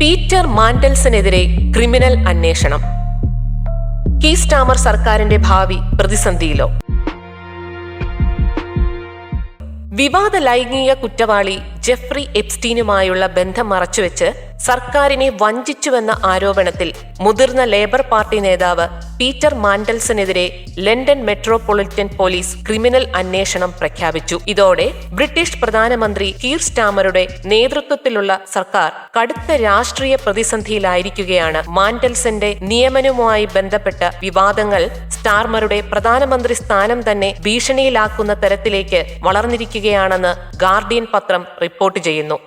Peter മാൻഡൽസനെതിരെ criminal അന്വേഷണം. കീസ്റ്റാമർ സർക്കാരിന്റെ ഭാവി പ്രതിസന്ധിയിലോ? വിവാദ ലൈംഗിക കുറ്റവാളി ജെഫ്രി എപ്സ്റ്റീനുമായുള്ള ബന്ധം മറച്ചുവെച്ച് സർക്കാരിനെ വഞ്ചിച്ചുവെന്ന ആരോപണത്തിൽ മുതിർന്ന ലേബർ പാർട്ടി നേതാവ് പീറ്റർ മാൻഡൽസനെതിരെ ലണ്ടൻ മെട്രോപൊളിറ്റൻ പോലീസ് ക്രിമിനൽ അന്വേഷണം പ്രഖ്യാപിച്ചു. ഇതോടെ ബ്രിട്ടീഷ് പ്രധാനമന്ത്രി കീർ സ്റ്റാമറുടെ നേതൃത്വത്തിലുള്ള സർക്കാർ കടുത്ത രാഷ്ട്രീയ പ്രതിസന്ധിയിലായിരിക്കുകയാണ്. മാൻഡൽസന്റെ നിയമനവുമായി ബന്ധപ്പെട്ട വിവാദങ്ങൾ സ്റ്റാർമറുടെ പ്രധാനമന്ത്രി സ്ഥാനം തന്നെ ഭീഷണിയിലാക്കുന്ന തരത്തിലേക്ക് വളർന്നിരിക്കുകയാണെന്ന് ഗാർഡിയൻ പത്രം റിപ്പോർട്ട് ചെയ്യുന്നു.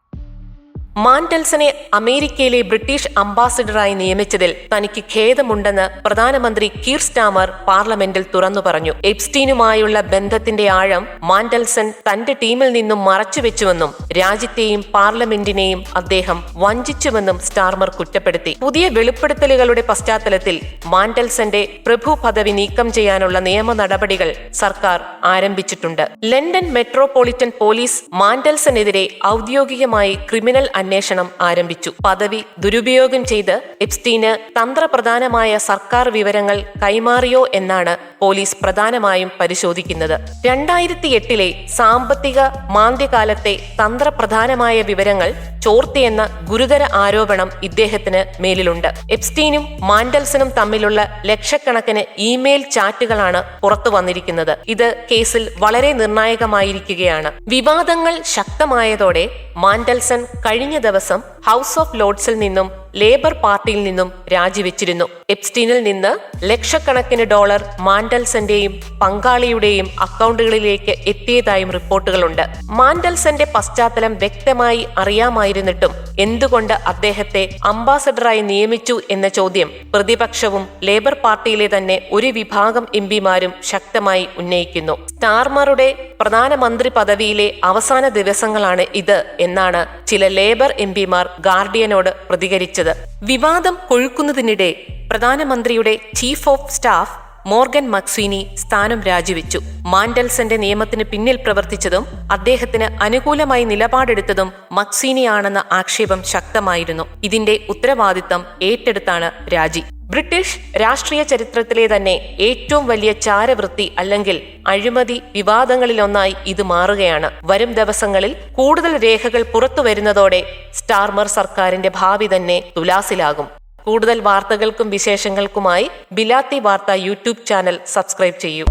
മാൻഡൽസനെ അമേരിക്കയിലെ ബ്രിട്ടീഷ് അംബാസിഡറായി നിയമിച്ചതിൽ തനിക്ക് ഖേദമുണ്ടെന്ന് പ്രധാനമന്ത്രി കീർ സ്റ്റാമർ പാർലമെന്റിൽ തുറന്നു പറഞ്ഞു. എപ്സ്റ്റീനുമായുള്ള ബന്ധത്തിന്റെ ആഴം മാൻഡൽസൺ തന്റെ ടീമിൽ നിന്നും മറച്ചുവെച്ചുവെന്നും രാജ്യത്തെയും പാർലമെന്റിനെയും അദ്ദേഹം വഞ്ചിച്ചുവെന്നും സ്റ്റാർമർ കുറ്റപ്പെടുത്തി. പുതിയ വെളിപ്പെടുത്തലുകളുടെ പശ്ചാത്തലത്തിൽ മാൻഡൽസന്റെ പ്രഭു പദവി നീക്കം ചെയ്യാനുള്ള നിയമ നടപടികൾ സർക്കാർ ആരംഭിച്ചിട്ടുണ്ട്. ലണ്ടൻ മെട്രോപൊളിറ്റൻ പോലീസ് മാൻഡൽസനെതിരെ ഔദ്യോഗികമായി ക്രിമിനൽ അന്വേഷണം ആരംഭിച്ചു. പദവി ദുരുപയോഗം ചെയ്ത് എപ്സ്റ്റീന് തന്ത്രപ്രധാനമായ സർക്കാർ വിവരങ്ങൾ കൈമാറിയോ എന്നാണ് പോലീസ് പ്രധാനമായും പരിശോധിക്കുന്നത്. രണ്ടായിരത്തി എട്ടിലെ സാമ്പത്തിക മാന്ദ്യകാലത്തെ തന്ത്രപ്രധാനമായ വിവരങ്ങൾ ചോർത്തിയെന്ന ഗുരുതര ആരോപണം ഇദ്ദേഹത്തിന് മേലിലുണ്ട്. എപ്സ്റ്റീനും മാൻഡൽസനും തമ്മിലുള്ള ലക്ഷക്കണക്കിന് ഇമെയിൽ ചാറ്റുകളാണ് പുറത്തു വന്നിരിക്കുന്നത്. ഇത് കേസിൽ വളരെ നിർണായകമായിരിക്കുകയാണ്. വിവാദങ്ങൾ ശക്തമായതോടെ മാൻഡൽസൺ കഴിഞ്ഞ ദിവസം ഹൗസ് ഓഫ് ലോർഡ്സിൽ നിന്നും ലേബർ പാർട്ടിയിൽ നിന്നും രാജിവെച്ചിരുന്നു. എപ്സ്റ്റീനിൽ നിന്ന് ലക്ഷക്കണക്കിന് ഡോളർ മാൻഡൽസന്റെയും പങ്കാളിയുടെയും അക്കൗണ്ടുകളിലേക്ക് എത്തിയതായും റിപ്പോർട്ടുകളുണ്ട്. മാൻഡൽസന്റെ പശ്ചാത്തലം വ്യക്തമായി അറിയാമായിരുന്നിട്ടും എന്തുകൊണ്ട് അദ്ദേഹത്തെ അംബാസഡറായി നിയമിച്ചു എന്ന ചോദ്യം പ്രതിപക്ഷവും ലേബർ പാർട്ടിയിലെ തന്നെ ഒരു വിഭാഗം എം പിമാരും ശക്തമായി ഉന്നയിക്കുന്നു. സ്റ്റാർമറുടെ പ്രധാനമന്ത്രി പദവിയിലെ അവസാന ദിവസങ്ങളാണ് ഇത് എന്നാണ് ചില ലേബർ എം പിമാർ ഗാർഡിയനോട് പ്രതികരിച്ചത്. വിവാദം കൊഴുക്കുന്നതിനിടെ പ്രധാനമന്ത്രിയുടെ chief of staff Morgan McSweeney സ്ഥാനം രാജിവെച്ചു. മാൻഡൽസന്റെ നിയമത്തിന് പിന്നിൽ പ്രവർത്തിച്ചതും അദ്ദേഹത്തിന് അനുകൂലമായി നിലപാടെടുത്തതും മക്സീനിയാണെന്ന ആക്ഷേപം ശക്തമായിരുന്നു. ഇതിന്റെ ഉത്തരവാദിത്തം ഏറ്റെടുത്താണ് രാജി. ബ്രിട്ടീഷ് രാഷ്ട്രീയ ചരിത്രത്തിലെ തന്നെ ഏറ്റവും വലിയ ചാരവൃത്തി അല്ലെങ്കിൽ അഴിമതി വിവാദങ്ങളിലൊന്നായി ഇത് മാറുകയാണ്. വരും ദിവസങ്ങളിൽ കൂടുതൽ രേഖകൾ പുറത്തു വരുന്നതോടെ സ്റ്റാർമർ സർക്കാരിന്റെ ഭാവി തന്നെ തുലാസിലാകും. കൂടുതൽ വാർത്തകൾക്കും വിശേഷങ്ങൾക്കുമായി ബിലാത്തി വാർത്ത യൂട്യൂബ് ചാനൽ സബ്സ്ക്രൈബ് ചെയ്യൂ.